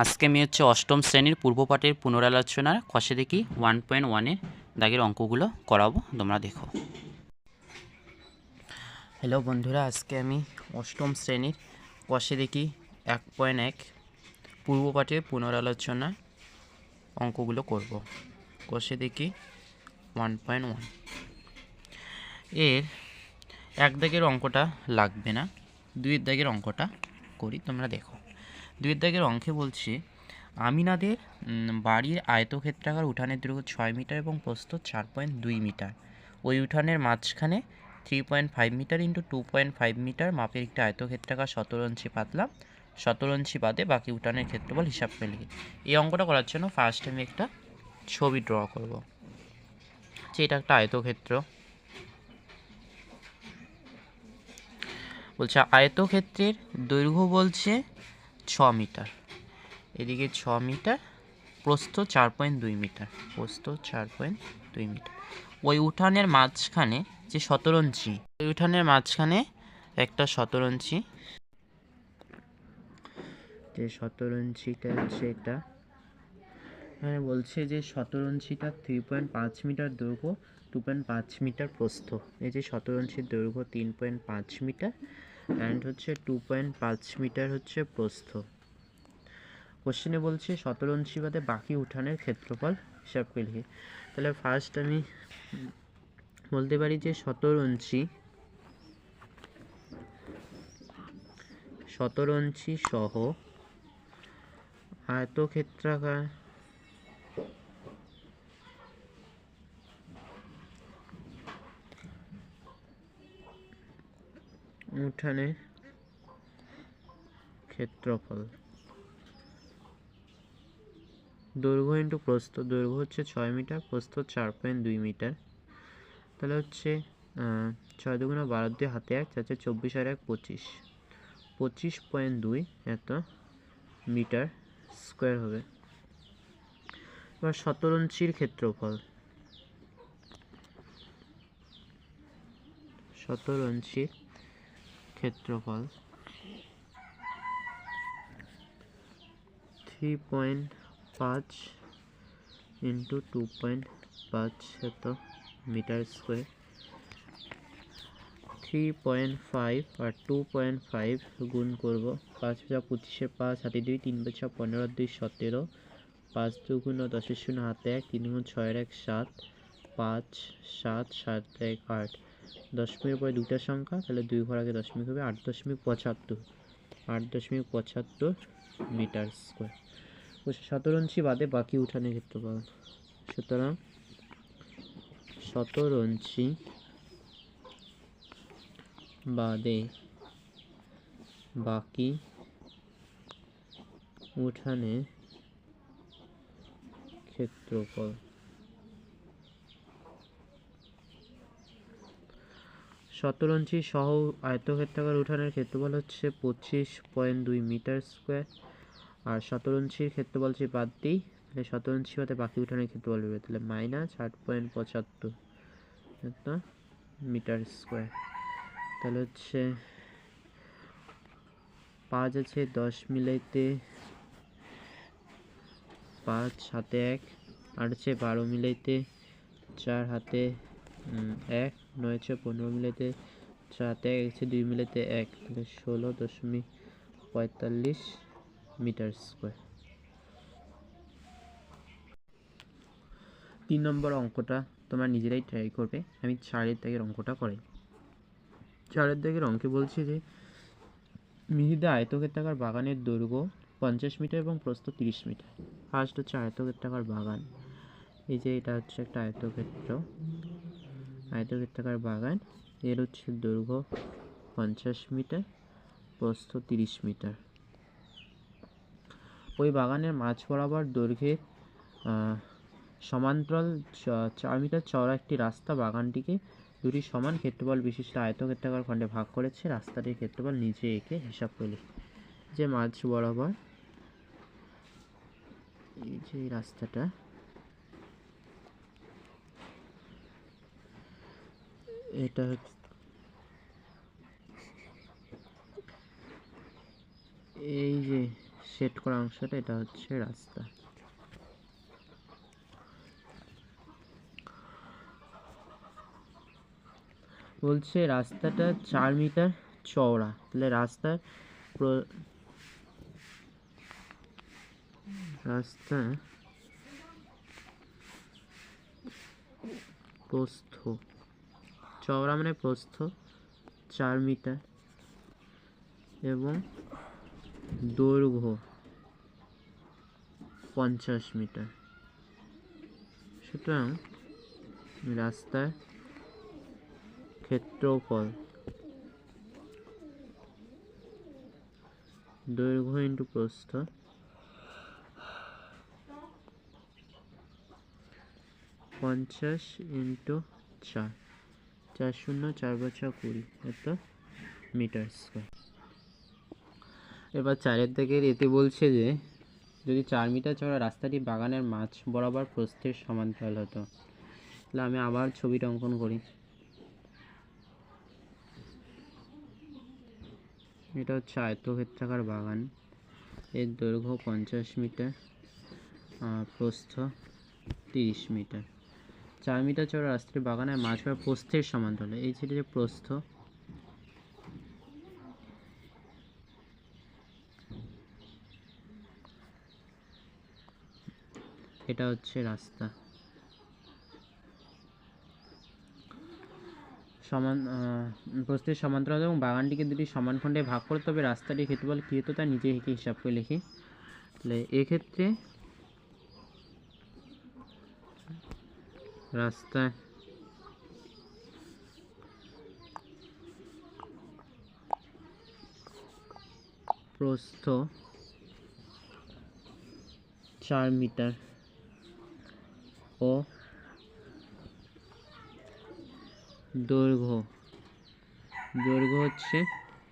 আজকে আমি হচ্ছে অষ্টম শ্রেণির পূর্বপাঠের পুনরালোচনার কষে দেখি ওয়ান পয়েন্ট ওয়ানের দাগের অঙ্কগুলো করাবো, তোমরা দেখো। হ্যালো বন্ধুরা, আজকে আমি অষ্টম শ্রেণির কষে দেখি এক পয়েন্ট এক পূর্বপাঠের পুনরালোচনা অঙ্কগুলো করব। কষে দেখি ওয়ান পয়েন্ট ওয়ান। এর এক দাগের অঙ্কটা লাগবে না, দুইয়ের দাগের অঙ্কটা করি, তোমরা দেখো। দুইয়ের দাগের অঙ্কে বলছে আমিনাদের বাড়ির আয়তক্ষেত্রাকার উঠানের দৈর্ঘ্য ছয় মিটার এবং প্রস্থ চার পয়েন্ট দুই মিটার। ওই উঠানের মাঝখানে three point five metre into two point five metre মাপের একটি আয়তক্ষেত্রাকার সতেরো ইঞ্চি পাতলা সতেরো ইঞ্চি বাদে বাকি উঠানের ক্ষেত্রফল হিসাব করে লিখি এই অঙ্কটা করার জন্য ফার্স্ট আমি একটা ছবি ড্র করব। যে এটা একটা আয়তক্ষেত্র। বলছে, আয়তক্ষেত্রের দৈর্ঘ্য বলছে ছ মিটার। এদিকে ছ মিটার, প্রস্থ চার পয়েন্ট দুই মিটার, প্রস্থ চার পয়েন্ট দুই মিটার। ওই উঠানের মাঝখানে যে শতরঞ্চি ওই উঠানের মাঝখানে একটা শতরঞ্চি যে শতরঞ্চিটা হচ্ছে এটা। এখানে বলছে যে শতরঞ্চিটা থ্রি পয়েন্ট পাঁচ মিটার দৈর্ঘ্য টু পয়েন্ট পাঁচ মিটার প্রস্থ। এই যে শতরঞ্চির দৈর্ঘ্য, তিন পয়েন্ট পাঁচ মিটার অ্যান্ড হচ্ছে টু পয়েন্ট পাঁচ মিটার হচ্ছে প্রস্থ। কোশ্চেনে বলছে শতরঞ্চি বাদে বাকি উঠানের ক্ষেত্রফল হিসাব করে তাহলে ফার্স্ট আমি বলতে পারি যে শতরঞ্চি শতরঞ্চি সহ আয়তক্ষেত্রাকার উঠানের ক্ষেত্রফল। দৈর্ঘ্য ইন্টু প্রস্থ। দৈর্ঘ্য হচ্ছে ছয় মিটার, প্রস্থ চার পয়েন্ট দুই মিটার। তাহলে হচ্ছে ছয় দুগুণা বারো দিয়ে হাতে এক চারটে চব্বিশ আর এক পঁচিশ। পঁচিশ পয়েন্ট দুই এত মিটার স্কোয়ার হবে। এবার শতরঞ্চির ক্ষেত্রফল। শতরঞ্চির ক্ষেত্রফল থ্রি পয়েন্ট পাঁচ ইন্টু টু পয়েন্ট পাঁচ এত metre square three point five আর টু পয়েন্ট ফাইভ গুণ করব পাঁচ পাঁচা পঁচিশে পাঁচ হাতে দুই, তিন পাঁচা পনেরো, দুই সতেরো, পাঁচ দুগুণ দশের শূন্য হাতে এক, তিন গুণ ছয়ের এক, সাত, পাঁচ, সাত সাত, এক, আট। দশমিকের পরে দুটা সংখ্যা, তাহলে দুই ঘর আগে দশমিক হবে আট দশমিক পঁচাত্তর। আট দশমিক পঁচাত্তর মিটার স্কোয়ার। শতরঞ্চি বাদে বাকি উঠানের ক্ষেত্রফল। সুতরাং শতরঞ্চি বাদে বাকি উঠানের ক্ষেত্রফল। শতরঞ্চি সহ আয়তক্ষেত্রাকার উঠানের ক্ষেত্রফল হচ্ছে পঁচিশ পয়েন্ট দুই মিটার স্কোয়ার। আর শতরঞ্চির ক্ষেত্রফল যে বাদ দিই তাহলে শতরঞ্চি হতে বাকি উঠানের ক্ষেত্রফল হবে তাহলে মাইনাস আট পয়েন্ট পঁচাত্তর মিটার স্কোয়ার। তাহলে হচ্ছে পাঁচ আছে, দশ মিলাইতে পাঁচ হাতে এক, আট আছে, বারো মিলাইতে চার হাতে এক, নয় আছে পনেরো মিলাইতে চার হাতে এক আছে দুই মিলাইতে এক, তাহলে ষোলো দশমিক পঁয়তাল্লিশ মিটার স্কোয়ার। তিন নম্বর অঙ্কটা তোমরা নিজেরাই ট্রাই করবে, আমি চারের দাগের অঙ্কটা করাই। চারের দাগের অঙ্কে বলছে যে মিহিদা আয়তক্ষেত্রাকার বাগানের দৈর্ঘ্য পঞ্চাশ মিটার এবং প্রস্থ তিরিশ মিটার। ফার্স্ট হচ্ছে আয়তক্ষেত্রাকার বাগান। এই যে এটা হচ্ছে একটা আয়তক্ষেত্র। আয়তক্ষেত্রাকার বাগান। এর হচ্ছে দৈর্ঘ্য পঞ্চাশ মিটার, প্রস্থ তিরিশ মিটার। ওই বাগানের মাঝ বরাবর দৈর্ঘ্যের সমান্তরাল চার মিটার চওড়া একটি রাস্তা বাগানটিকে দুটি সমান ক্ষেত্রফল বিশিষ্ট আয়তক্ষেত্রাকার খণ্ডে ভাগ করেছে। রাস্তাটির ক্ষেত্রফল নিচে এঁকে হিসাব করলে। যে মাঝ বরাবর, এই যে রাস্তাটা এটা এই যে সেট করা অংশটা, এটা হচ্ছে রাস্তা। বলছে রাস্তাটা চার মিটার চওড়া। তাহলে রাস্তার রাস্তা প্রস্থ। চওড়া মানে প্রস্থ, চার মিটার এবং দৈর্ঘ্য পঞ্চাশ মিটার। সুতরাং রাস্তার ক্ষেত্রফল দৈর্ঘ্য ইন্টু প্রস্থ পঞ্চাশ ইন্টু চার। চার শূন্য চার বছর কুড়ি এত মিটার স্কোয়ার এবার চারের দিকের এতে বলছে যে, যদি চার মিটার চওড়া রাস্তাটি বাগানের মাঝ বরাবর প্রস্থের সমান্তরাল হতো। তাহলে আমি আবার ছবিটা অঙ্কন করি। এটা হচ্ছে আয়তক্ষেত্রাকার বাগান। এর দৈর্ঘ্য পঞ্চাশ মিটার প্রস্থ তিরিশ মিটার চার মিটার চওড়া রাস্তাটি বাগানের মাঝ বা প্রস্থের সমান্তরাল। এই ছিল যে প্রস্থ। এটা হচ্ছে রাস্তা। সমান প্রস্থের সমান্তরাল এবং বাগানটিকে দুটি সমান খণ্ডে ভাগ করতে হবে। রাস্তাটির ক্ষেত্রফল কী হতো তা নিজে হিসাব করে লিখি। তাহলে এক্ষেত্রে রাস্তা প্রস্থ চার মিটার ও দৈর্ঘ্য দৈর্ঘ্য হচ্ছে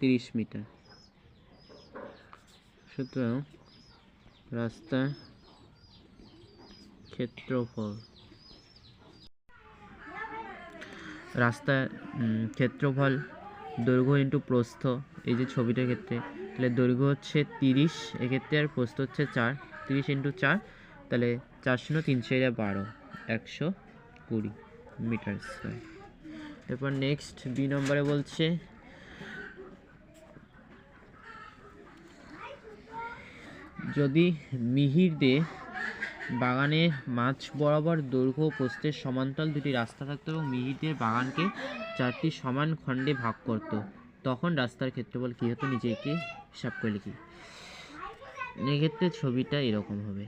তিরিশ মিটার। সুতরাং রাস্তার ক্ষেত্রফল রাস্তার ক্ষেত্রফল, দৈর্ঘ্য ইন্টু প্রস্থ, এই যে ছবিটার ক্ষেত্রে। তাহলে দৈর্ঘ্য হচ্ছে তিরিশ, এক্ষেত্রে আর প্রস্থ হচ্ছে চার, তিরিশ ইন্টু চার, তাহলে চার শূন্য তিন চারে বারো, একশো কুড়ি মিটার স্কোয়ার এরপর নেক্সট বি নম্বরে বলছে, যদি মিহির দে বাগানের মাঝ বরাবর দৈর্ঘ্য প্রস্থের সমান্তরাল দুটি রাস্তা থাকতো এবং মিহিদের বাগানকে চারটি সমান খণ্ডে ভাগ করত। তখন রাস্তার ক্ষেত্রফল কী হতো? নিজেকে হিসাব করে লিখি। এক্ষেত্রে ছবিটা এরকম হবে।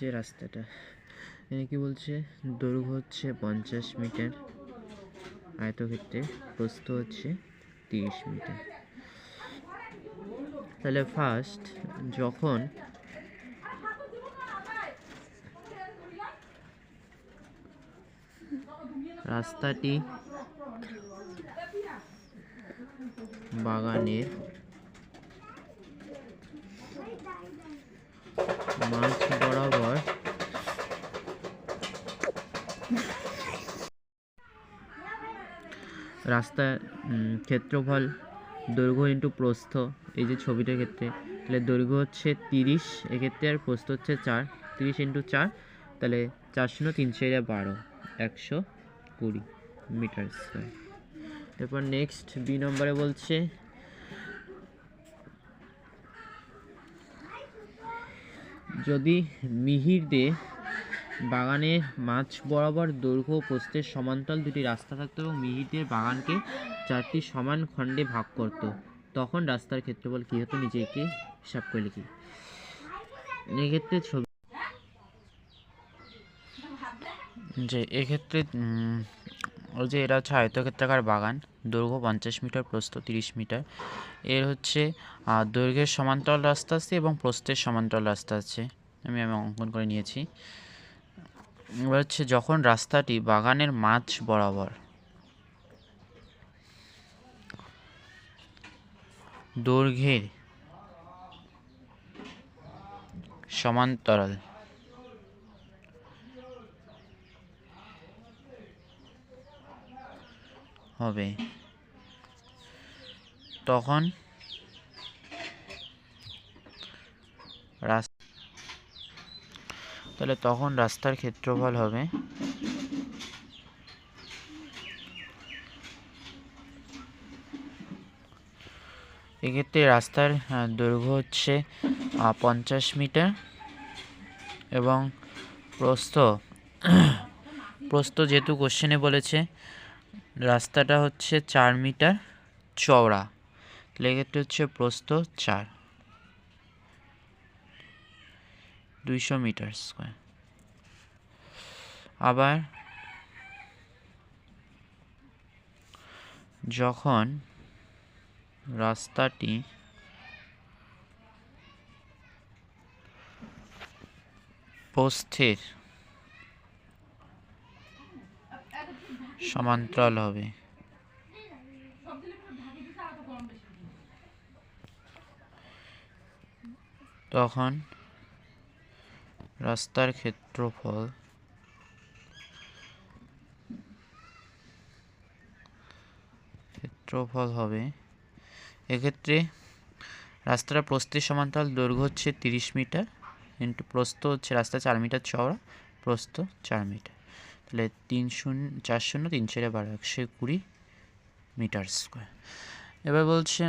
যে রাস্তাটা। এখানে কি বলছে? দৈর্ঘ্য হচ্ছে পঞ্চাশ মিটার। আয়তক্ষেত্রে প্রস্থ হচ্ছে তিরিশ মিটার। তাহলে ফার্স্ট যখন রাস্তাটি বাগানের মাঝ বরাবর। রাস্তার ক্ষেত্রফল, দৈর্ঘ্য ইন্টু প্রস্থ, এই যে ছবিটার ক্ষেত্রে। তাহলে দৈর্ঘ্য হচ্ছে তিরিশ, এক্ষেত্রে আর প্রস্থ হচ্ছে চার, তিরিশ ইন্টু চার, তাহলে চার শূন্য তিনশো চারে বারো, একশো কুড়ি মিটার স্কোয়ার এরপর নেক্সট বি নম্বরে বলছে যদি মিহির দে বাগানের মাঝ বরাবর দৈর্ঘ্য প্রস্থের সমান্তরাল দুটি রাস্তা থাকতো এবং মিহিরদের বাগানকে চারটি সমান খণ্ডে ভাগ করত, তখন রাস্তার ক্ষেত্রফল কী হতো? নিজেকে হিসাব করে লিখি। এক্ষেত্রে ছবি যে এক্ষেত্রে ওই যে এটা হচ্ছে আয়তক্ষেত্রাকার বাগান। দৈর্ঘ্য পঞ্চাশ মিটার, প্রস্থ তিরিশ মিটার। এর হচ্ছে দৈর্ঘ্যের সমান্তরাল রাস্তা আছে এবং প্রস্থের সমান্তরাল রাস্তা আছে। আমি আমি অঙ্কন করে নিয়েছি। এবার হচ্ছে যখন রাস্তাটি বাগানের মাঝ বরাবর দৈর্ঘ্যের সমান্তরাল হবে। তখন তাহলে তখন রাস্তার ক্ষেত্রফল হবে এক্ষেত্রে রাস্তার দৈর্ঘ্য হচ্ছে পঞ্চাশ মিটার এবং প্রস্থ প্রস্থ যেহেতু কোশ্চেনে বলেছে রাস্তাটা হচ্ছে চার মিটার চওড়া। তাহলে হচ্ছে প্রস্থ চার। দুইশো মিটার স্কোয়ার। আবার যখন রাস্তাটি প্রস্থের সমান্তরাল হবে। তখন রাস্তার ক্ষেত্রফল ক্ষেত্রফল হবে, এক্ষেত্রে রাস্তাটা প্রস্থের সমান্তরাল দৈর্ঘ্য হচ্ছে তিরিশ মিটার ইন্টু প্রস্থ হচ্ছে রাস্তা চার মিটার চওড়া, প্রস্থ চার মিটার। তাহলে তিন শূন্য, চার শূন্য, তিন চারে বারো, একশো কুড়ি মিটার স্কোয়ার। এবার বলছে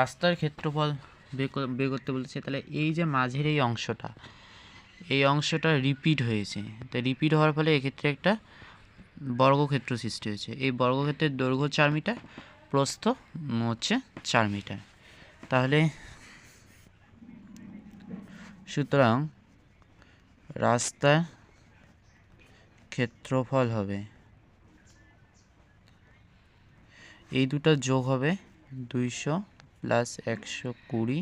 রাস্তার ক্ষেত্রফল বের করতে বলেছে, তাহলে এই যে মাঝের এই অংশটা এই অংশটা রিপিট হয়েছে। তো রিপিট হওয়ার ফলে এক্ষেত্রে একটা বর্গক্ষেত্র সৃষ্টি হয়েছে। এই বর্গক্ষেত্রের দৈর্ঘ্য চার মিটার, প্রস্থ হচ্ছে চার মিটার। তাহলে সুতরাং রাস্তা ক্ষেত্রফল হবে। এই দুটো যোগ হবে দুইশো প্লাস একশো কুড়ি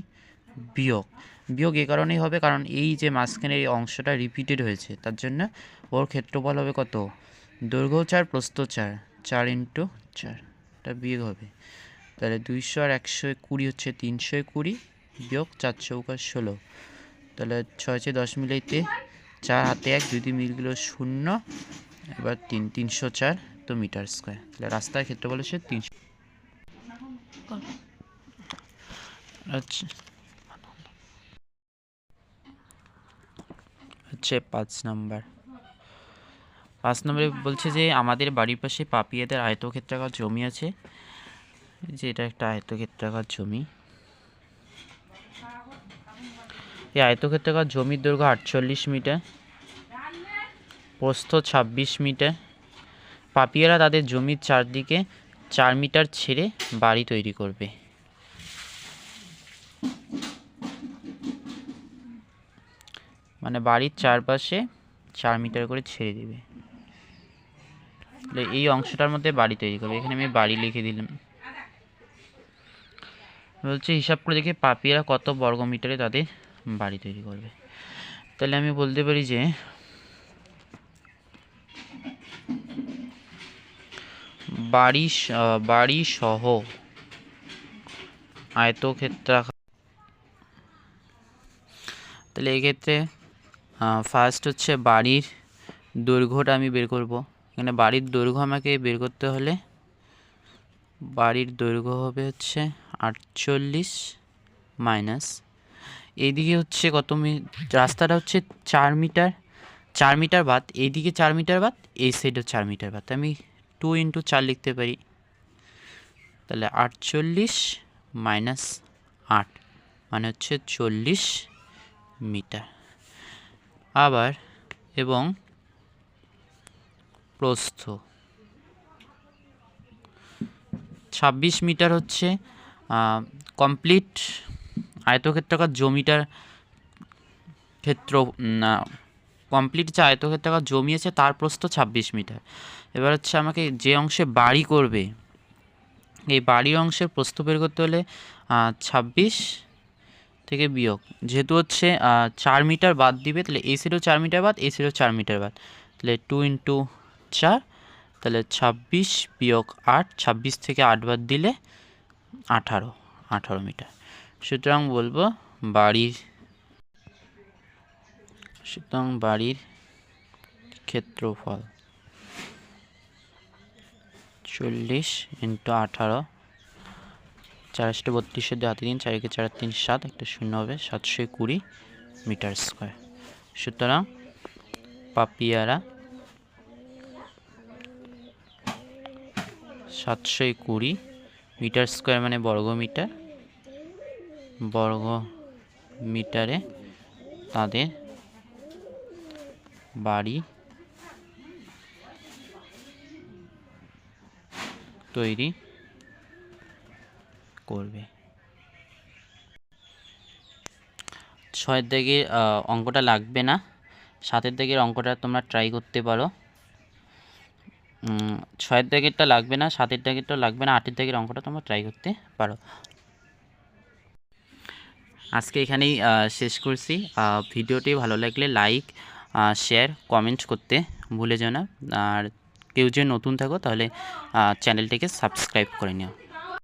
বিয়োগ। বিয়োগ এ কারণেই হবে কারণ এই যে মাঝখানের এই অংশটা রিপিটেড হয়েছে, তার জন্য ওর ক্ষেত্রফল হবে কত? দৈর্ঘ্য চার, প্রস্থ চার চার ইন্টু চার। এটা বিয়োগ হবে। তাহলে দুইশো আর একশো কুড়ি হচ্ছে তিনশো কুড়ি, বিয়োগ চার চৌকা ষোলো। তাহলে ছয় ছয় দশ মিলাইতে চার হাতে এক, দুই দুই মিল শূন্য, এবার তিন, তিনশো চার, তো মিটার স্কোয়ার। তাহলে রাস্তার ক্ষেত্রফল হচ্ছে তিনশো। আচ্ছা হচ্ছে পাঁচ নাম্বার। পাঁচ নম্বরে বলছে যে আমাদের বাড়ির পাশে পাপিয়াদের আয়তক্ষেত্রাকার জমি আছে। যে এটা একটা আয়তক্ষেত্রাকার জমি। এই আয়তক্ষেত্রাকার জমির দৈর্ঘ্য আটচল্লিশ মিটার, প্রস্থ ছাব্বিশ মিটার। পাপিয়ারা তাদের জমির চারদিকে চার মিটার ছেড়ে বাড়ি তৈরি করবে। মানে বাড়ির চারপাশে চার মিটার করে ছেড়ে দিবে। এই অংশটার মধ্যে বাড়ি তৈরি করবে। এখানে আমি বাড়ি লিখে দিলাম। বলছে হিসাব করে দেখে পাপিয়ারা কত বর্গ মিটারে তাদের বাড়ি তৈরি করবে। তাহলে আমি বলতে পারি যে, বাড়ি বাড়ি সহ আয়তক্ষেত্রাকার তাহলে এক্ষেত্রে ফার্স্ট হচ্ছে বাড়ির দৈর্ঘ্যটা আমি বের করব। এখানে বাড়ির দৈর্ঘ্য আমাকে বের করতে হলে বাড়ির দৈর্ঘ্য হবে হচ্ছে আটচল্লিশ মাইনাস এইদিকে হচ্ছে কত রাস্তাটা হচ্ছে চার মিটার চার মিটার বাদ এইদিকে চার মিটার বাদ, এই সাইডও চার মিটার বাদ। আমি টু ইন্টু চার লিখতে পারি। তাহলে আটচল্লিশ মাইনাস আট মানে হচ্ছে চল্লিশ মিটার। আবার, এবং প্রস্থ। ছাব্বিশ মিটার হচ্ছে কমপ্লিট আয়তক্ষেত্রাকার জমিটার ক্ষেত্র কমপ্লিট যে আয়তক্ষেত্রাকার জমি আছে তার প্রস্থ ছাব্বিশ মিটার। এবার হচ্ছে আমাকে যে অংশে বাড়ি করবে, এই বাড়ির অংশের প্রস্থ বের করতে হলে ছাব্বিশ থেকে বিয়োগ। যেহেতু হচ্ছে চার মিটার বাদ দিবে, তাহলে এসিরও চার মিটার বাদ এসিরও চার মিটার বাদ। তাহলে টু ইন্টু চার, তাহলে ছাব্বিশ বিয়োগ আট, ছাব্বিশ থেকে আট বাদ দিলে আঠারো আঠারো মিটার। সুতরাং বলব বাড়ির, সুতরাং বাড়ির ক্ষেত্রফল চল্লিশ ইন্টু আঠারো, চারশো বত্রিশের দিয়ে হাতে দিন চারিকে চার, তিন, সাত, একটা শূন্য হবে, সাতশো কুড়ি মিটার স্কোয়ার। সুতরাং পাপিয়ারা সাতশো কুড়ি মিটার স্কোয়ার মানে বর্গ মিটার বর্গ মিটারে তাদের বাড়ি তৈরি করবে। ছয়ের আহ, অঙ্কটা লাগবে না। সাতের দিকের অঙ্কটা তোমরা ট্রাই করতে পারো। ছয়ের দিকেরটা লাগবে না সাতের দিকেরটা লাগবে না আটের দিকের অঙ্কটা তোমরা ট্রাই করতে পারো। আজকে এখানেই শেষ করছি। ভিডিওটি ভালো লাগলে লাইক শেয়ার, কমেন্ট করতে ভুলে যেও না। আর কেউ যদি নতুন থাকো তাহলে চ্যানেলটিকে সাবস্ক্রাইব করে নিও।